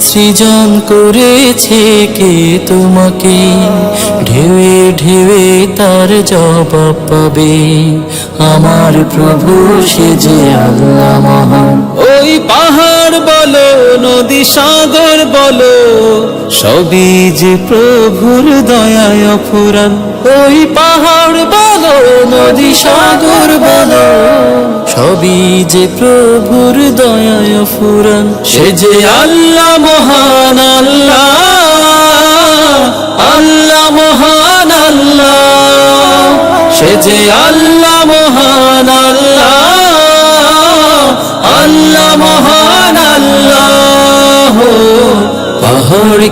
সৃজন করেছে কে তোমাকে? ঢেউয়ে ঢেউয়ে তার জবাব পাবে। আমার প্রভু, সে যে আল্লাহ মহান। ওই পাহাড় বলো, নদী সাগর বলো, সবই যে প্রভুর দয়ায় ফুরান ওই পাহাড় বলো, নদী সাগর বলো, সবই যে প্রভুর দয়ায় ফুরান সে যে আল্লাহ মহান আল্লাহ আল্লাহ মহান আল্লাহ, সে যে আল্লাহ মহান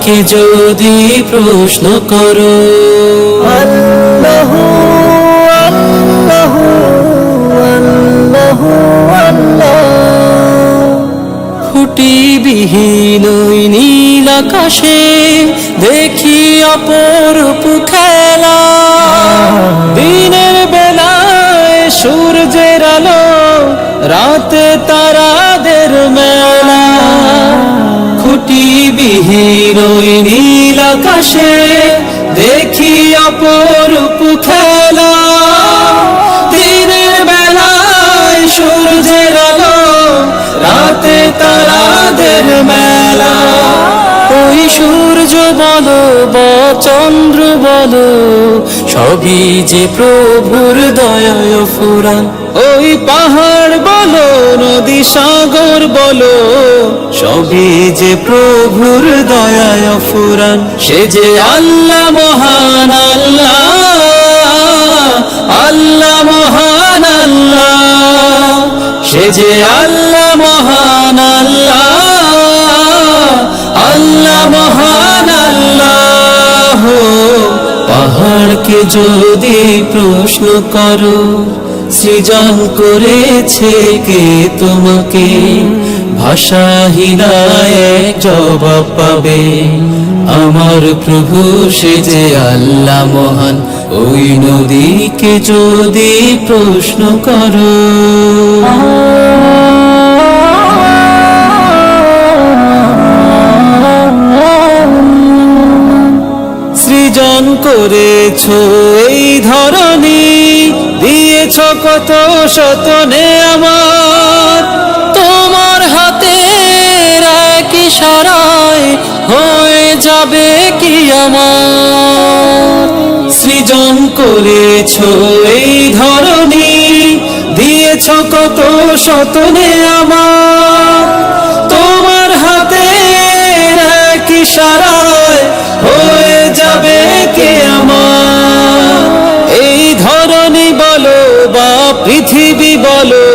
পাহাড়কে যদি প্রশ্ন করো। আল্লাহ আল্লাহ আল্লাহ আল্লাহ। খুঁটিবিহীন ওই নীল আকাশে দেখি অপরূপ খেলা। দিনের বেলায় সূর্যের আলো রাতে তারাদের মেলা। ওই নীল আকাশে, দেখি অপরূপ খেলা। দিনের বেলায় সূর্যের আলো, রাতে তারাদের মেলা। ওই সূর্য বলো বা চন্দ্র বলো, সবই যে প্রভুর দয়ায় ফুরান। ওই পাহাড় বলো, নদী সাগর বলো, সবই যে প্রভুর দয়ায় ফুরান সে যে আল্লাহ মহান আল্লাহ আল্লাহ মহান আল্লাহ, সে যে আল্লাহ মহান আল্লাহ আল্লাহ মহান আল্লাহ। পাহাড়কে যদি প্রশ্ন করো সৃজন করেছে কে তোমাকে? ভাষাহীনায় জবাব পাবে। আমার প্রভু, সে যে আল্লাহ মহান, ওই নদীকে যদি প্রশ্ন করো। সৃজন করেছ এই ধরনী দিয়েছ কত শতনে আমার। তোমার হাতে কি সারায় হয়ে যাবে কি আমার? সৃজন করেছ এই ধরনী দিয়েছ কত শতনে আমার। পৃথিবী বলো,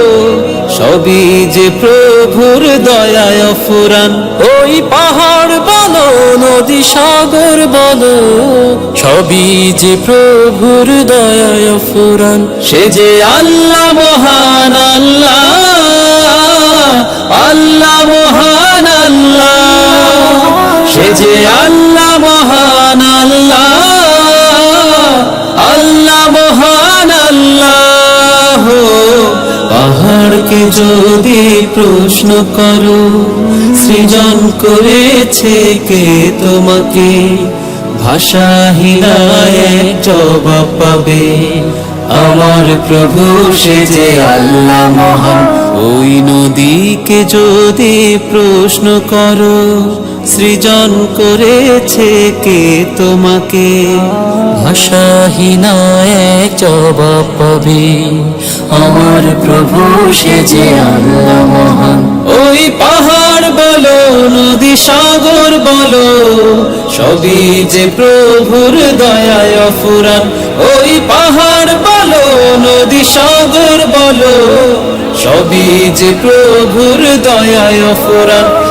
সবই যে প্রভুর দয়ায় ফুরান ওই পাহাড় বলো, নদী সাগর বলো, সবই যে প্রভুর দয়ায় ফুরান সে যে আল্লাহ মহান, আল্লাহ পাহাড়কে যদি প্রশ্ন করো, সৃজন করেছে কে তোমাকে? ভাষাহীনায় জবাব পাবে আমার প্রভু, সে যে আল্লাহ মহান। ওই নদীকে যদি প্রশ্ন করো সৃজন করেছে কে তোমাকে? ভাষাহীনায় জবাব পাবে। আমার প্রভু, সে যে আল্লাহ মহান। ওই পাহাড় বলো, নদী সাগর বলো, সবই যে প্রভুর দয়ায় ফুরান ওই পাহাড় বলো, নদী সাগর বলো, সবই যে প্রভুর দয়ায় ফুরান